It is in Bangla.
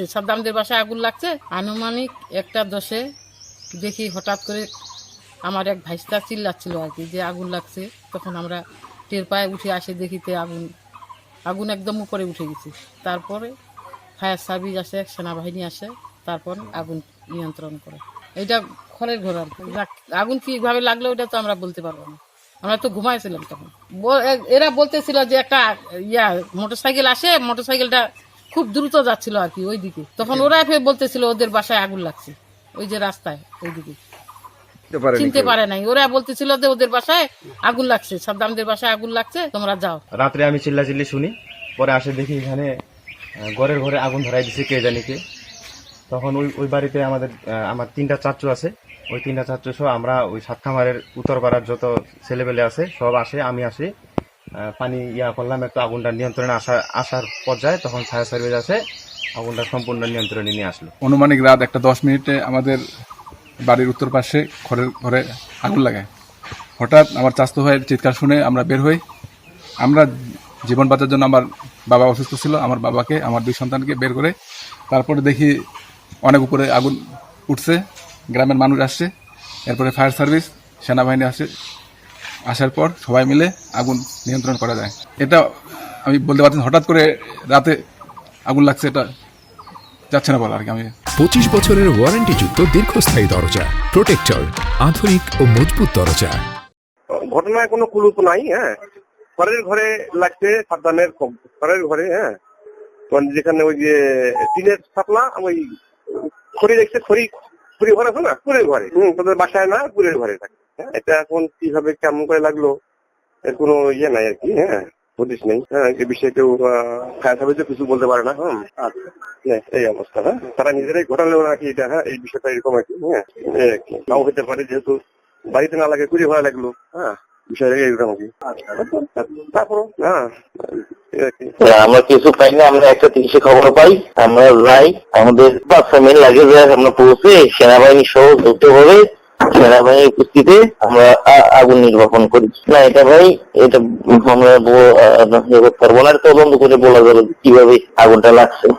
লাগছে সাদ্দামদের বাসায় আগুন লাগছে। আনুমানিক একটা দশে দেখি হঠাৎ করে আমার এক ভাইস্তা চিল্লাচ্ছিল আর কি, যে আগুন লাগছে। তখন আমরা টের পায়ে উঠে আসে দেখিতে আগুন আগুন একদম উপরে উঠে গেছে। তারপরে ফায়ার সার্ভিস আসে সেনাবাহিনী আসে, তারপর আগুন নিয়ন্ত্রণ করে। এটা ঘরের ঘর আর আগুন কীভাবে লাগল ওটা তো আমরা বলতে পারব না। আমরা তো ঘুমাইছিলাম তখন। এরা বলতেছিল যে একটা ইয়া, মোটরসাইকেল আসে, মোটরসাইকেলটা খুব দ্রুত যাচ্ছিল আর কি ওইদিকে। তখন ওরা ফের বলতেছিল ওদের বাসায় আগুন লাগছে। ওই যে রাস্তায় ওইদিকে। চিনতে পারে নাই। ওরা বলতেছিল যে ওদের বাসায় আগুন লাগছে। সাদ্দামদের বাসায় আগুন লাগছে তোমরা যাও। রাত্রে আমি চিল্লা চিল্লি শুনি পরে আসে দেখি এখানে ঘরের ঘরে আগুন ধরাই দিছে কে জানি কে। তখন ওই ওই বাড়িতে আমাদের আমার তিনটা চাচ্চু আছে। ওই তিনটা চাচ্চু সহ আমরা ওই সাতখামারের উত্তরপাড়ার যত ছেলেবেলে আছে সব আসে আমি আসি। পানি ইয়া করলাম, একটু আগুনটা নিয়ন্ত্রণে আসা আসার পর্যায়ে তখন ফায়ার সার্ভিস আসে আগুনটা সম্পূর্ণ নিয়ন্ত্রণে নিয়ে আসলো। অনুমানিক রাত একটা দশ মিনিটে আমাদের বাড়ির উত্তর পাশে ঘরের ঘরে আগুন লাগায়। হঠাৎ আমার চাস্তো ভাইয়ের চিৎকার শুনে আমরা বের হই। আমরা জীবন বাঁচার জন্য আমার বাবা অসুস্থ ছিল, আমার বাবাকে, আমার দুই সন্তানকে বের করে তারপরে দেখি অনেক উপরে আগুন উঠছে, গ্রামের মানুষ আসছে, এরপরে ফায়ার সার্ভিস, সেনাবাহিনী আসে আসার পর সবাই মিলে আগুন নিয়ন্ত্রণ করা যায়। এটা আমি বলতে পারছি হঠাৎ করে রাতে আগুন লাগছে এটা যাচ্ছে না বলা আর কি আমি। পঁচিশ বছরের ওয়ারেন্টি ওয়ারেন্টিযুক্ত দীর্ঘস্থায়ী দরজা প্রোটেক্টর আধুনিক ও মজবুত দরজা। ঘটনায় কোনো কুলুপ নাই হ্যাঁ। ঘরের ঘরে লাগছে সাবধানের ঘরের ঘরে হ্যাঁ। মানে যেখানে ওই যে টিনের ছাপলা ওই খড়ি দেখছে খড়ি খড়ি ঘর আছে না কুড়ের ঘরে। হম তোদের বাসায় না কুড়ের ঘরে থাকে। হ্যাঁ এটা এখন কীভাবে কেমন করে লাগল এর কোনো ইয়ে নাই আর কি হ্যাঁ হদিস নেই। হ্যাঁ এই বিষয়ে কেউ ফায়ার সার্ভিসে কিছু বলতে পারে না হ্যাঁ হ্যাঁ, এই অবস্থা হ্যাঁ। তারা নিজেরাই ঘটালেও নাকি এটা হ্যাঁ এই বিষয়টা এরকম আর কি হ্যাঁ। নাও হতে পারে যেহেতু বাড়িতে না লাগে কুড়ি ভাড়া লাগল হ্যাঁ। এরকম তারপর হ্যাঁ এই আর আমরা কিছু পাই না আমরা একটা তিরিশে খবর পাই। আমরা যাই আমাদের পাঁচ ছয় মিনিট লাগে যায় আমরা পৌঁছে সেনাবাহিনী সহ যৌথভাবে সেনাবাহিনীর উপস্থিতিতে আমরা আ- আগুন নির্বাপন করি না, এটা ভাই, এটা আমরা পারব না, তদন্ত করে বলা যাবে কীভাবে আগুনটা লাগছে।